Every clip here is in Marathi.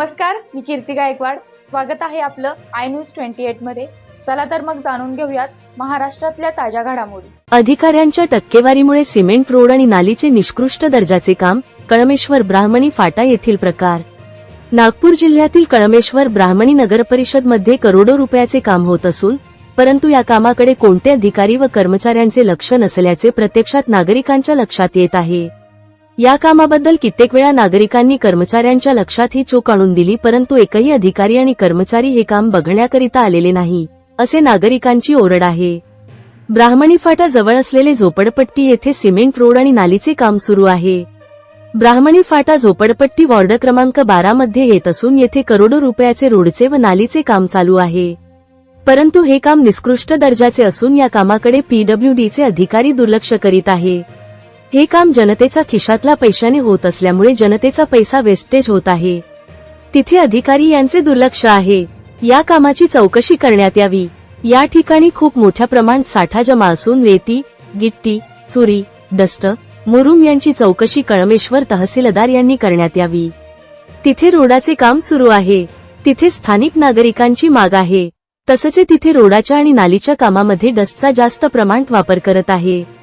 नमस्कार मी कीर्ती गायकवाड. स्वागत आहे आपलं आय न्यूज ट्वेंटी एटमध्ये. चला तर मग जाणून घेऊयात महाराष्ट्रातल्या ताज्या घडामोडी. अधिकाऱ्यांच्या टक्केवारीमुळे सिमेंट रोड आणि नालीचे निष्कृष्ट दर्जाचे काम कळमेश्वर ब्राह्मणी फाटा येथील प्रकार. नागपूर जिल्ह्यातील कळमेश्वर ब्राह्मणी नगरपरिषदमध्ये करोडो रुपयाचे काम होत असून परंतु या कामाकडे कोणते अधिकारी व कर्मचाऱ्यांचे लक्ष नसल्याचे प्रत्यक्षात नागरिकांच्या लक्षात येत आहे. या कामाबद्दल कित्येक वेळा नागरिकांनी कर्मचाऱ्यांच्या लक्षात ही चूक आणून दिली परंतु एकही अधिकारी आणि कर्मचारी हे काम बघण्याकरिता आलेले नाही असे नागरिकांची ओरड आहे. ब्राह्मणी फाटा जवळ असलेले झोपडपट्टी येथे सिमेंट रोड आणि नालीचे काम सुरू आहे. ब्राह्मणी फाटा झोपडपट्टी वॉर्ड क्रमांक बारा मध्ये येत असून येथे करोडो रुपयाचे रोडचे व नालीचे काम चालू आहे. परंतु हे काम निकृष्ट दर्जाचे असून या कामाकडे पीडब्ल्यूडीचे अधिकारी दुर्लक्ष करीत आहे. हे काम जनतेचा खिशातला पैशाने होत असल्यामुळे जनतेचा पैसा वेस्टेज होत आहे. तिथे अधिकारी यांचे दुर्लक्ष आहे. या कामाची चौकशी करण्यात यावी. या ठिकाणी खूप मोठ्या प्रमाणात साठा जमा असून रेती गिट्टी चुरी डस्ट मुरुम यांची चौकशी कळमेश्वर तहसीलदार यांनी करण्यात यावी. तिथे रोडाचे काम सुरू आहे. तिथे स्थानिक नागरिकांची माग आहे. तसेच तिथे रोडाच्या आणि नालीच्या कामामध्ये डस्टचा जास्त प्रमाणात वापर करत आहे.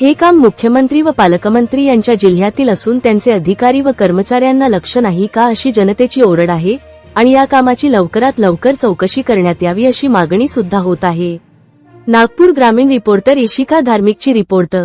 हे काम मुख्यमंत्री व पालकमंत्री यांच्या जिल्ह्यातील असून त्यांचे अधिकारी व कर्मचाऱ्यांना लक्ष नाही का अशी जनतेची ओरड आहे आणि या कामाची लवकरात लवकर चौकशी करण्यात यावी अशी मागणी सुद्धा होत आहे. नागपूर ग्रामीण रिपोर्टर इशिका धार्मिकची रिपोर्ट